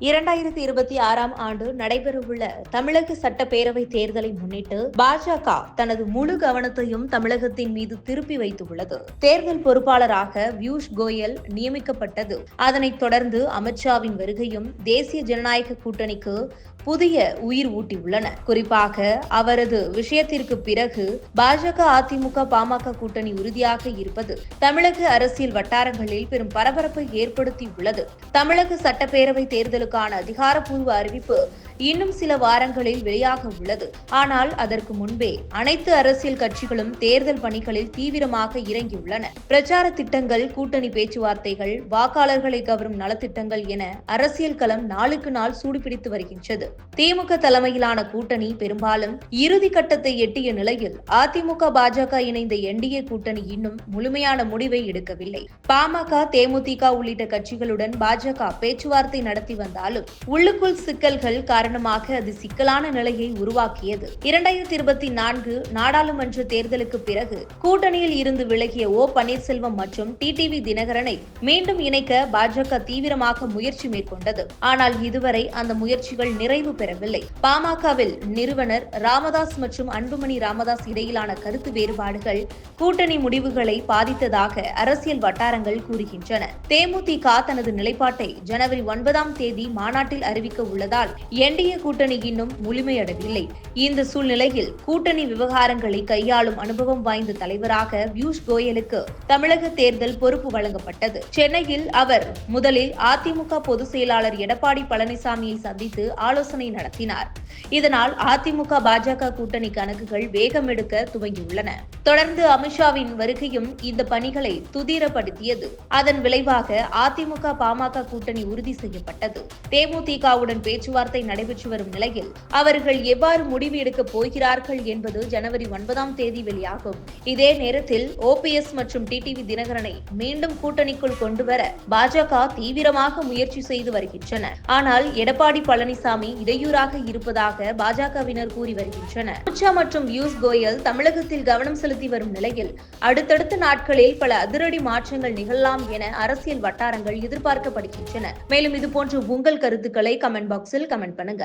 இரண்டாயிரத்தி இருபத்தி ஆறாம் ஆண்டு நடைபெறவுள்ள தமிழக சட்டப்பேரவை தேர்தலை முன்னிட்டு பாஜக தனது முழு கவனத்தையும் தமிழகத்தின் மீது திருப்பி வைத்துள்ளது. தேர்தல் பொறுப்பாளராக பியூஷ் கோயல் நியமிக்கப்பட்டது. அதனைத் தொடர்ந்து அமித்ஷாவின் வருகையும் தேசிய ஜனநாயக கூட்டணிக்கு புதிய உயிர் ஊட்டியுள்ளன. குறிப்பாக அவரது விஷயத்திற்கு பிறகு பாஜக அதிமுக பாமக கூட்டணி உறுதியாக இருப்பது தமிழக அரசியல் வட்டாரங்களில் பெரும் பரபரப்பை ஏற்படுத்தியுள்ளது. தமிழக சட்டப்பேரவை தேர்தலுக்கு தேர்தலுக்கான அதிகாரப்பூர்வ அறிவிப்பு இன்னும் சில வாரங்களில் வெளியாக உள்ளது. ஆனால் அதற்கு முன்பே அனைத்து அரசியல் கட்சிகளும் தேர்தல் பணிகளில் தீவிரமாக இறங்கியுள்ளன. பிரச்சார திட்டங்கள் கூட்டணி பேச்சுவார்த்தைகள் வாக்காளர்களை கவரும் நலத்திட்டங்கள் என அரசியல் களம் நாளுக்கு நாள் சூடுபிடித்து வருகின்றது. திமுக தலைமையிலான கூட்டணி பெரும்பாலும் இறுதி கட்டத்தை எட்டிய நிலையில் அதிமுக பாஜக இணைந்த என்டிஏ கூட்டணி இன்னும் முழுமையான முடிவை எடுக்கவில்லை. பாமக தேமுதிக உள்ளிட்ட கட்சிகளுடன் பாஜக பேச்சுவார்த்தை நடத்தி இருந்தாலும் உள்ளுக்குள் சிக்கல்கள் காரணமாக அது சிக்கலான நிலையை உருவாக்கியது. இரண்டாயிரத்தி இருபத்தி நான்கு நாடாளுமன்ற தேர்தலுக்கு பிறகு கூட்டணியில் இருந்து விலகிய ஓ பன்னீர்செல்வம் மற்றும் டிடிவி தினகரனை மீண்டும் இணைக்க பாஜக தீவிரமாக முயற்சி மேற்கொண்டது. ஆனால் இதுவரை அந்த முயற்சிகள் நிறைவு பெறவில்லை. பாமகவில் நிறுவனர் ராமதாஸ் மற்றும் அன்புமணி ராமதாஸ் இடையிலான கருத்து வேறுபாடுகள் கூட்டணி முடிவுகளை பாதித்ததாக அரசியல் வட்டாரங்கள் கூறுகின்றன. தேமுதிக தனது நிலைப்பாட்டை ஜனவரி ஒன்பதாம் தேதி மாநாட்டில் அறிவிக்க உள்ளதால் என்டிஏ கூட்டணி இன்னும் முழுமையடையவில்லை. இந்த சூழ்நிலையில் கூட்டணி விவகாரங்களை கையாளும் அனுபவம் வாய்ந்த தலைவராக பியூஷ் கோயலுக்கு தமிழக தேர்தல் பொறுப்பு வழங்கப்பட்டது. சென்னையில் அவர் முதலில் அதிமுக பொதுச் செயலாளர் எடப்பாடி பழனிசாமியை சந்தித்து ஆலோசனை நடத்தினார். இதனால் அதிமுக பாஜக கூட்டணி கணக்குகள் வேகம் எடுக்க துவங்கியுள்ளன. தொடர்ந்து அமித்ஷாவின் வருகையும் இந்த பணிகளை துதிரப்படுத்தியது. அதன் விளைவாக அதிமுக பாமக கூட்டணி உறுதி செய்யப்பட்டது. தேமுதிகவுடன் பேச்சுவார்த்தை நடைபெற்று வரும் நிலையில் அவர்கள் எவ்வாறு முடிவு எடுக்கப் போகிறார்கள் என்பது ஜனவரி ஒன்பதாம் தேதி வெளியாகும். இதே நேரத்தில் ஓபிஎஸ் மற்றும் டிடிவி தினகரனை மீண்டும் கூட்டணிக்குள் கொண்டுவர பாஜக தீவிரமாக முயற்சி செய்து வருகின்றனர். ஆனால் எடப்பாடி பழனிசாமி இடையூறாக இருப்பதாக பாஜகவினர் கூறி வருகின்றனர். அமித்ஷா மற்றும் பியூஷ் கோயல் தமிழகத்தில் கவனம் செலுத்தி வரும் நிலையில் அடுத்தடுத்த நாட்களில் பல அதிரடி மாற்றங்கள் நிகழலாம் என அரசியல் வட்டாரங்கள் எதிர்பார்க்கப்படுகின்றன. மேலும் இதுபோன்று உங்கள் உங்கள் கருத்துக்களை கமெண்ட் பாக்ஸில் கமெண்ட் பண்ணுங்க.